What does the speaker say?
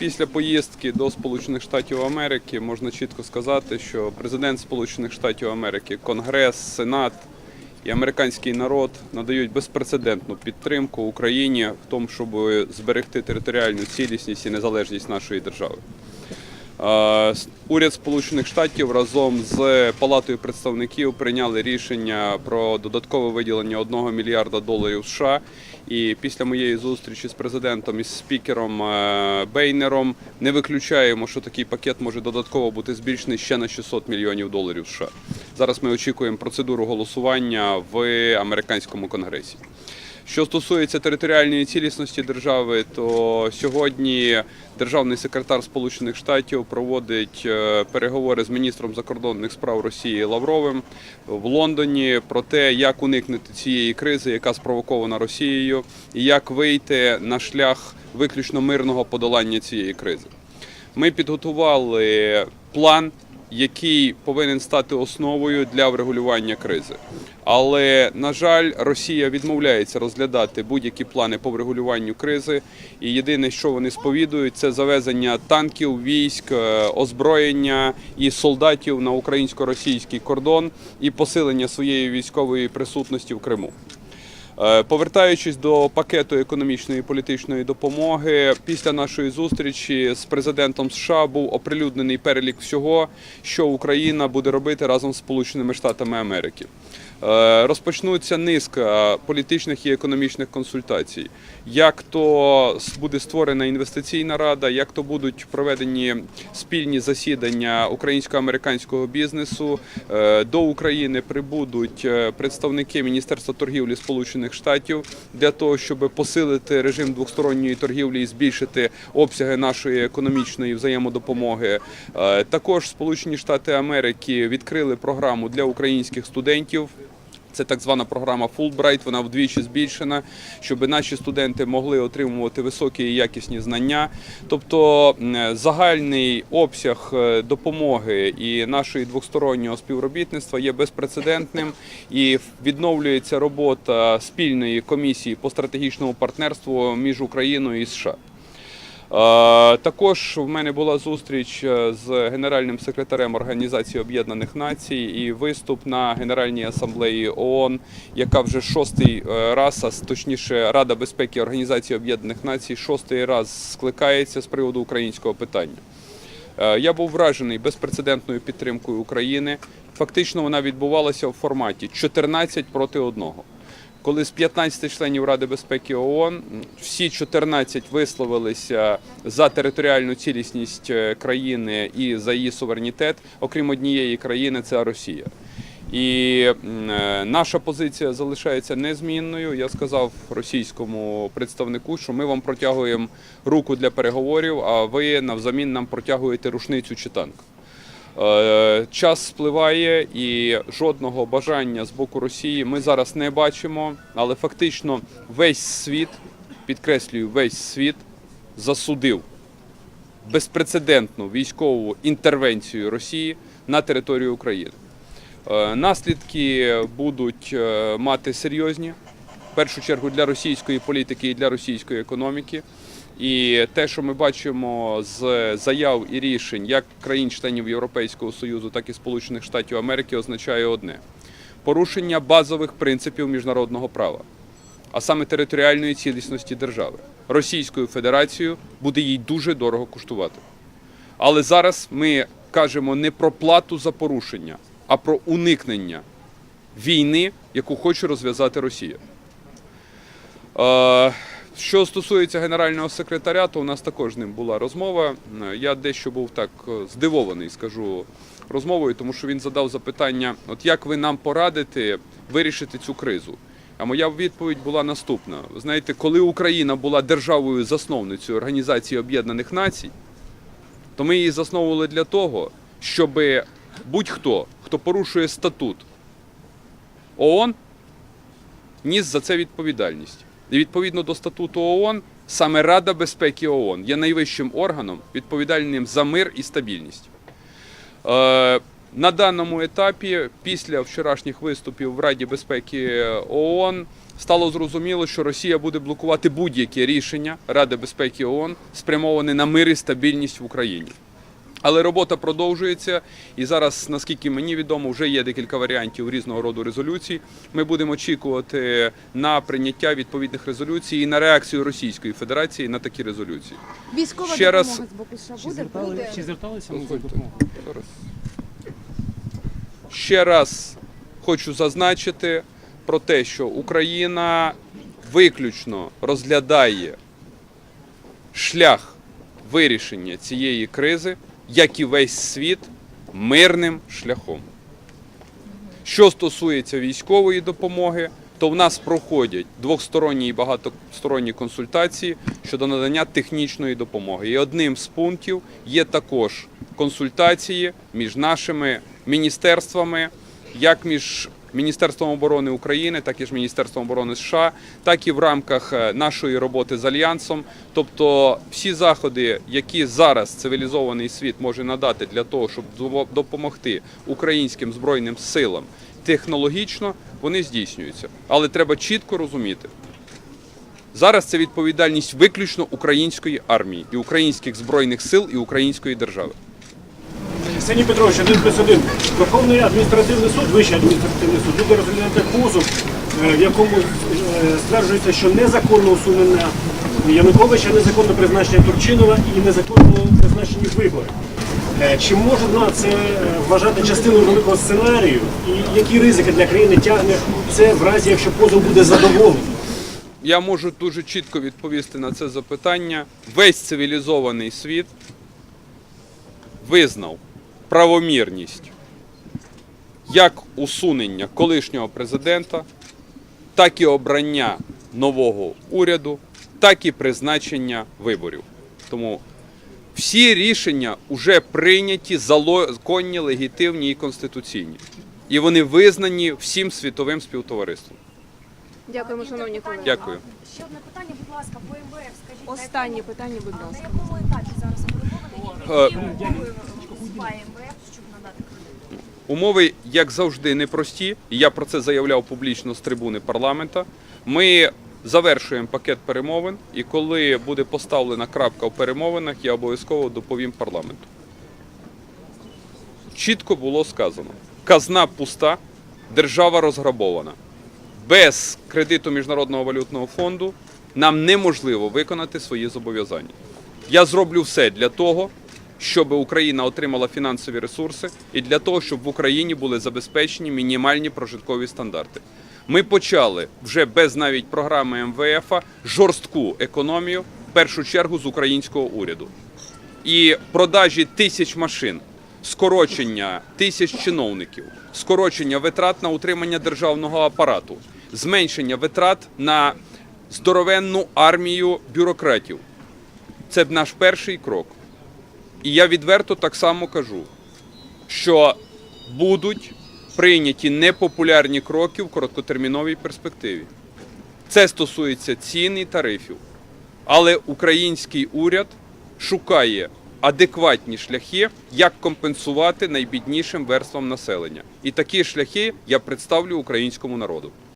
Після поїздки до Сполучених Штатів Америки можна чітко сказати, що президент Сполучених Штатів Америки, Конгрес, Сенат і американський народ надають безпрецедентну підтримку Україні в тому, щоб зберегти територіальну цілісність і незалежність нашої держави. Уряд Сполучених Штатів разом з Палатою представників прийняли рішення про додаткове виділення 1 мільярда доларів США. І після моєї зустрічі з президентом і спікером е, Бейнером не виключаємо, що такий пакет може додатково бути збільшений ще на 600 мільйонів доларів США. Зараз ми очікуємо процедуру голосування в американському конгресі. Що стосується територіальної цілісності держави, то сьогодні державний секретар Сполучених Штатів проводить е, переговори з міністром закордонних справ Росії Лавровим в Лондоні про те, як уникнути цієї кризи, яка спровокована Росією, і як вийти на шлях виключно мирного подолання цієї кризи. Ми підготували план, який повинен стати основою для врегулювання кризи. Але на жаль, Росія відмовляється розглядати будь-які плани по врегулюванню кризи. І єдине, що вони сповідують, це завезення танків, військ, е, озброєння і солдатів на українсько-російський кордон і посилення своєї військової присутності в Криму. Е, Повертаючись до пакету економічної і політичної допомоги, після нашої зустрічі з президентом США був оприлюднений перелік всього, що Україна буде робити разом з Сполученими Штатами Америки. Е, Розпочнуться низка політичних і економічних консультацій. Як то буде створена інвестиційна рада, як то будуть проведені спільні засідання українсько-американського бізнесу. Е, До України прибудуть е, представники Міністерства торгівлі Сполучених Штатів для того, щоб посилити режим двосторонньої торгівлі і збільшити обсяги нашої економічної взаємодопомоги. Також Сполучені Штати Америки відкрили програму для українських студентів. Це так звана програма Fulbright, вона вдвічі збільшена, щоб наші студенти могли отримувати високі і якісні знання. Тобто загальний обсяг е, допомоги і нашої двостороннього співробітництва є безпрецедентним і відновлюється робота спільної комісії по стратегічному партнерству між Україною і США. Е, Також в мене була зустріч е, з генеральним секретарем Організації Об'єднаних Націй і виступ на Генеральній асамблеї ООН, яка вже шостий е, раз, точніше Рада безпеки Організації Об'єднаних Націй, шостий раз скликається з приводу українського питання. Я був вражений безпрецедентною підтримкою України. Фактично вона відбувалася в форматі 14 проти 1. Коли з 15 членів Ради безпеки ООН всі 14 висловилися за територіальну цілісність е, країни і за її суверенітет, окрім однієї країни, це Росія. І е, наша позиція залишається незмінною. Я сказав російському представнику, що ми вам протягуємо руку для переговорів, а ви навзамін нам протягуєте рушницю чи танк. Е, Час спливає і жодного бажання з боку Росії ми зараз не бачимо, але фактично весь світ, підкреслюю, весь світ засудив безпрецедентну військову інтервенцію Росії на територію України. Е, Наслідки будуть е, мати серйозні, в першу чергу для російської політики і для російської економіки. І те, що ми бачимо з заяв і рішень як країн-членів Європейського Союзу, так і Сполучених Штатів Америки, означає одне: порушення базових принципів міжнародного права, а саме територіальної цілісності держави. Російською Федерацією буде їй дуже дорого коштувати. Але зараз ми кажемо не про плату за порушення, а про уникнення війни, яку хоче розв'язати Росія. Що стосується генерального секретаря, то у нас також з ним була розмова. Я дещо був так е, здивований, скажу розмовою, тому що він задав запитання: от як ви нам порадите вирішити цю кризу? А моя відповідь була наступна: знаєте, коли Україна була державою засновницею Організації Об'єднаних Націй, то ми її засновували для того, щоб будь-хто, хто порушує статут ООН, ніс за це відповідальність. І відповідно до статуту ООН, саме Рада безпеки ООН є найвищим органом, відповідальним за мир і стабільність. Е, На даному етапі, після вчорашніх виступів в Раді безпеки ООН, стало зрозуміло, що Росія буде блокувати будь-які рішення Ради безпеки ООН, спрямовані на мир і стабільність в Україні. Але робота продовжується, і зараз, наскільки мені відомо, вже є декілька варіантів різного роду резолюцій. Ми будемо очікувати на прийняття відповідних резолюцій і на реакцію Російської Федерації на такі резолюції. Військова Ще раз- з боку США Чи, буде? звертали, Буде. чи зверталися ми за допомогою? Ще раз хочу зазначити про те, що Україна виключно розглядає шлях вирішення цієї кризи, як і весь світ, мирним шляхом. Що стосується військової допомоги, то в нас проходять двосторонні і багатосторонні консультації щодо надання технічної допомоги. І одним з пунктів є також консультації між нашими міністерствами, як між Міністерством оборони України, так і ж Міністерством оборони США, так і в рамках е, нашої роботи з альянсом. Тобто всі заходи, які зараз цивілізований світ може надати для того, щоб допомогти українським збройним силам технологічно, вони здійснюються. Але треба чітко розуміти. Зараз це відповідальність виключно української армії і українських збройних сил і української держави. Сергій Петрович, один плюс один. Верховний адміністративний суд, вищий адміністративний суд, буде розглядати позов, е, в якому е, стверджується, що незаконне усунення Януковича, незаконне призначення Турчинова і незаконно призначені вибори. Е, Чи можна це вважати частиною великого сценарію? І які ризики для країни тягне це в разі, якщо позов буде задоволений? Я можу дуже чітко відповісти на це запитання. Весь цивілізований світ визнав правомірність як усунення колишнього президента, так і обрання нового уряду, так і призначення виборів. Тому всі рішення вже прийняті законні, легітимні і конституційні. І вони визнані всім світовим співтовариством. Дякуємо, шановні колеги. Дякую. Ще одне питання, будь ласка, по МВФ. Скажіть, Останнє питання, будь ласка. на якому етапі зараз умови виступає МВФ, щоб надати кредит? Умови, як завжди, непрості. Я про це заявляв публічно з трибуни парламента. Ми завершуємо пакет перемовин, і коли буде поставлена крапка в перемовинах, я обов'язково доповім парламенту. Чітко було сказано: казна пуста, держава розграбована. Без кредиту Міжнародного валютного фонду нам неможливо виконати свої зобов'язання. Я зроблю все для того, щоб Україна отримала фінансові ресурси і для того, щоб в Україні були забезпечені мінімальні прожиткові стандарти. Ми почали вже без навіть програми МВФ жорстку економію, в першу чергу з українського уряду. І продажі тисяч машин, скорочення тисяч чиновників, скорочення витрат на утримання державного апарату, зменшення витрат на здоровенну армію бюрократів. Це наш перший крок. І я відверто так само кажу, що будуть прийняті непопулярні кроки в короткотерміновій перспективі. Це стосується цін і тарифів. Але український уряд шукає адекватні шляхи, як компенсувати найбіднішим верствам населення. І такі шляхи я представлю українському народу.